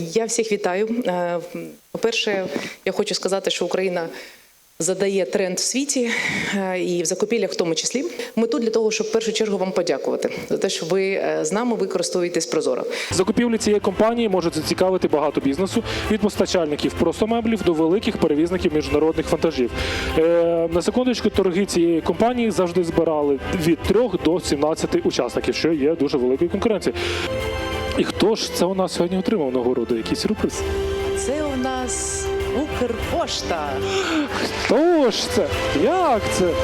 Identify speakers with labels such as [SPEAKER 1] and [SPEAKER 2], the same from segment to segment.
[SPEAKER 1] Я всіх вітаю. Е, По-перше, я хочу сказати, що Україна задає тренд в світі е, і в закупівлях в тому числі. Ми тут для того, щоб в першу чергу вам подякувати за те, що ви е, з нами ви користуєтесь прозоро.
[SPEAKER 2] Закупівлі цієї компанії можуть зацікавити багато бізнесу від постачальників просто меблів до великих перевізників міжнародних вантажів. На секундочку, торги цієї компанії завжди збирали від 3 до 17 учасників, що є дуже великою конкуренцією. І хто ж це у нас сьогодні отримав нагороду? Якийсь сюрприз?
[SPEAKER 1] Це у нас Укрпошта.
[SPEAKER 2] Хто ж це? Як це?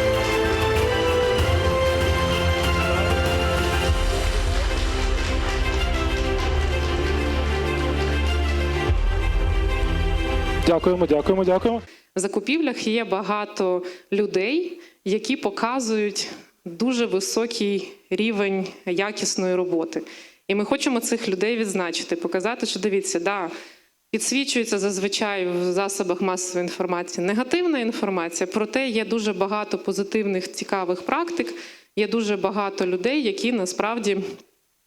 [SPEAKER 2] Дякуємо, дякуємо, дякуємо.
[SPEAKER 3] В закупівлях є багато людей, які показують дуже високий рівень якісної роботи. І ми хочемо цих людей відзначити, показати, що дивіться, да, підсвічується зазвичай в засобах масової інформації негативна інформація, проте є дуже багато позитивних цікавих практик, є дуже багато людей, які насправді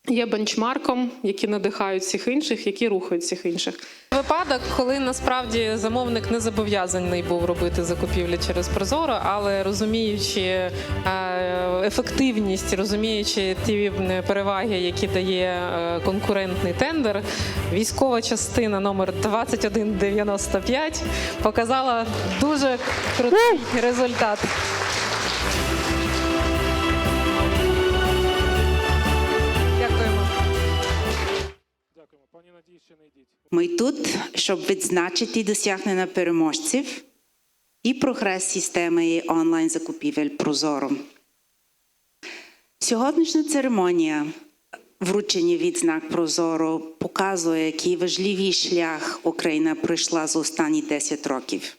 [SPEAKER 3] є бенчмарком, які надихають всіх інших, які рухають всіх інших. Випадок, коли насправді замовник не зобов'язаний був робити закупівлі через Прозоро, але розуміючи е, ефективність, розуміючи ті переваги, які дає е, конкурентний тендер, військова частина номер 2195 показала дуже крутий результат.
[SPEAKER 4] Ми тут, щоб відзначити досягнення переможців і прогрес системи онлайн закупівель Прозоро. Сьогоднішня церемонія вручення відзнак Прозоро показує, який важливий шлях Україна пройшла за останні 10 років.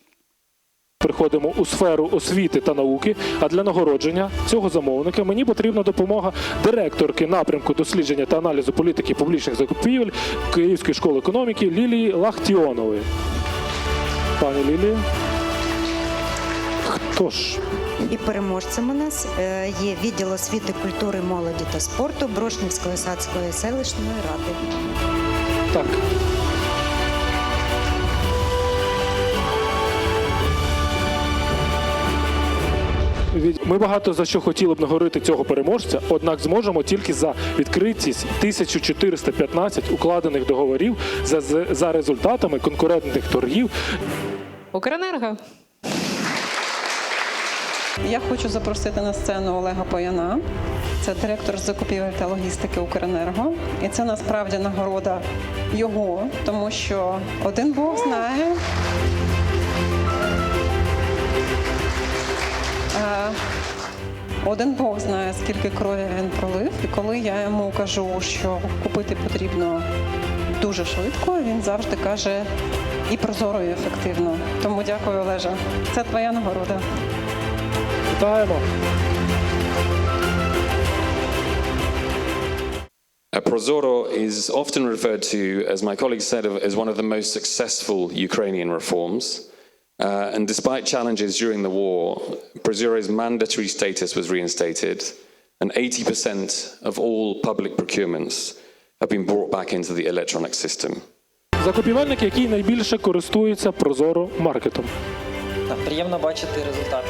[SPEAKER 2] Приходимо у сферу освіти та науки. А для нагородження цього замовника мені потрібна допомога директорки напрямку дослідження та аналізу політики публічних закупівель Київської школи економіки Лілії Лахтіонової. Пані Лілія. Хто ж?
[SPEAKER 5] І переможцем у нас е, є відділ освіти, культури, молоді та спорту Брошнівської садської селищної ради.
[SPEAKER 2] Так. Від- Ми багато за що хотіли б нагорити цього переможця, однак зможемо тільки за відкритість 1415 укладених договорів за, за- за результатами конкурентних торгів
[SPEAKER 3] Укренерго.
[SPEAKER 6] Я хочу запросити на сцену Олега Пояна. Це директор з закупівель та логістики Укренерго. І це насправді нагорода його, тому що один Бог знає. Один Бог знає, скільки крові він пролив, і коли я йому кажу, що купити потрібно дуже швидко, він завжди каже і прозоро, і ефективно. Тому дякую, Олежа. Це твоя нагорода.
[SPEAKER 2] Вітаємо!
[SPEAKER 7] Prozoro is often referred to, as my colleague said, as one of the most successful Ukrainian reforms. Uh, and despite challenges during the war, Prozoro's mandatory status was reinstated, and 80% of all public procurements have been brought back into the electronic system.
[SPEAKER 2] Закупівельник, який найбільше користується прозоро маркетом.
[SPEAKER 8] Так, приємно бачити результати.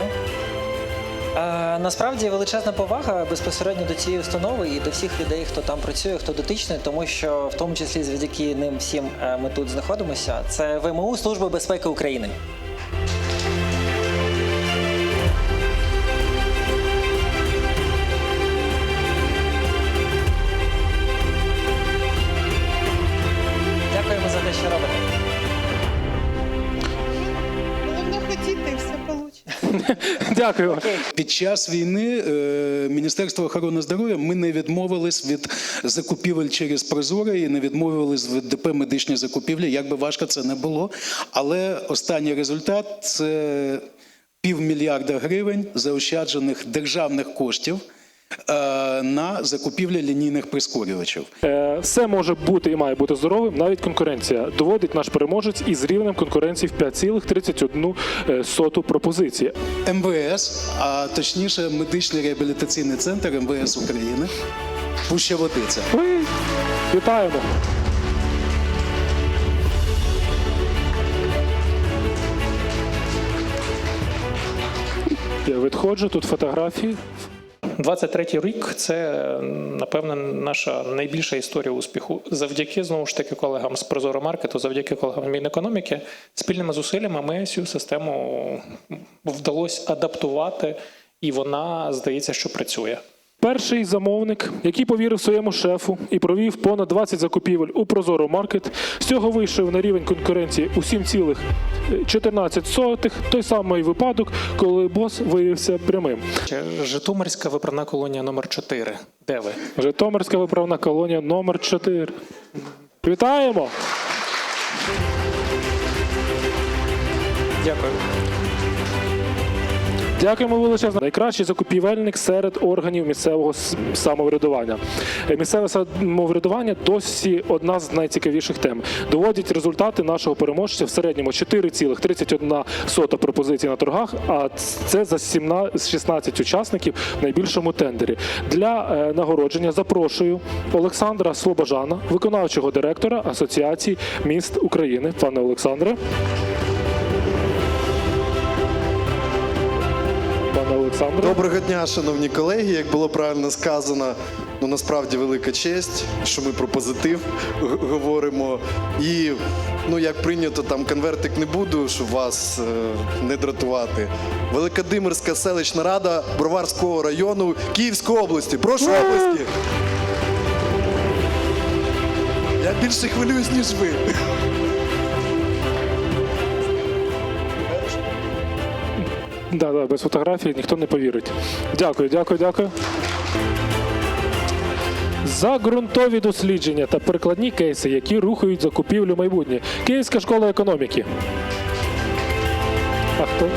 [SPEAKER 8] Е, насправді величезна повага безпосередньо до цієї установи і до всіх людей, хто там працює, хто дотичний, тому що в тому числі завдяки ним всім е, ми тут знаходимося. Це ВМУ Служба безпеки України.
[SPEAKER 2] Дякую.
[SPEAKER 9] Під час війни е, Міністерство охорони здоров'я ми не відмовились від закупівель через Прозоре і не відмовились від ДП медичні закупівлі. Як би важко це не було. Але останній результат це півмільярда гривень заощаджених державних коштів Е, на закупівлю лінійних прискорювачів.
[SPEAKER 2] Е, все може бути і має бути здоровим. Навіть конкуренція доводить наш переможець із рівнем конкуренції в 5,31 е, пропозиції.
[SPEAKER 9] МВС, а точніше, медичний реабілітаційний центр МВС України. Пуща водиця.
[SPEAKER 2] Ми вітаємо. Я відходжу тут фотографії.
[SPEAKER 10] 23-й рік це напевне наша найбільша історія успіху. Завдяки знову ж таки колегам з Прозоро Маркету, завдяки колегам Мінекономіки, спільними зусиллями ми цю систему вдалося адаптувати, і вона здається, що працює.
[SPEAKER 2] Перший замовник, який повірив своєму шефу і провів понад 20 закупівель у Прозоро Маркет, з цього вийшов на рівень конкуренції у 7,14, той самий випадок, коли бос виявився прямим.
[SPEAKER 10] Житомирська виправна колонія номер 4 Де ви?
[SPEAKER 2] Житомирська виправна колонія номер 4 Вітаємо!
[SPEAKER 10] Дякую.
[SPEAKER 2] Дякуємо величезно. Найкращий закупівельник серед органів місцевого самоврядування. Е, Місцеве самоврядування досі одна з найцікавіших тем. Доводять результати нашого переможця в середньому 4,31 пропозиції на торгах. А це за 17 16 учасників в найбільшому тендері. Для е, нагородження запрошую Олександра Слобожана, виконавчого директора Асоціації міст України. Пане Олександре. Олександре.
[SPEAKER 11] Доброго дня, шановні колеги. Як було правильно сказано, ну насправді велика честь, що ми про позитив говоримо. І ну як прийнято, там конвертик не буду, щоб вас е, не дратувати. Великодимирська селищна рада Броварського району Київської області. Прошу області. Я більше хвилююсь, ніж ви.
[SPEAKER 2] Да, да, без фотографії ніхто не повірить. Дякую, дякую, дякую. За ґрунтові дослідження та прикладні кейси, які рухають закупівлю майбутнє. Київська школа економіки. А хто?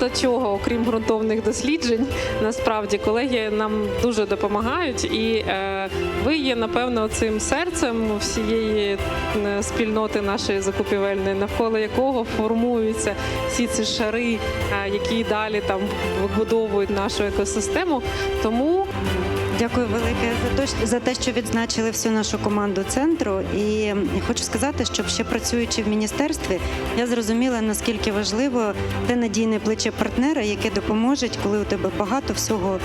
[SPEAKER 3] Багато чого, окрім ґрунтовних досліджень. Насправді колеги нам дуже допомагають, і е, ви є напевно цим серцем всієї е, спільноти нашої закупівельної, навколо якого формуються всі ці шари, е, які далі там вибудовують нашу екосистему. Тому
[SPEAKER 5] Дякую велике за те, за те, що відзначили всю нашу команду центру. І хочу сказати, що ще працюючи в міністерстві, я зрозуміла наскільки важливо те надійне плече партнера, яке допоможе, коли у тебе багато всього,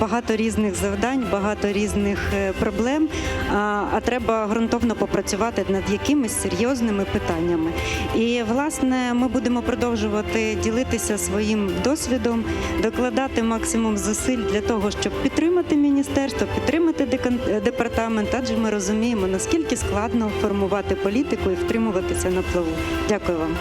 [SPEAKER 5] багато різних завдань, багато різних е, проблем. А, а треба ґрунтовно попрацювати над якимись серйозними питаннями. І власне ми будемо продовжувати ділитися своїм досвідом, докладати максимум зусиль для того, щоб підтримати міністерство, підтримати декан- департамент, адже ми розуміємо, наскільки складно формувати політику і втримуватися на плаву. Дякую вам.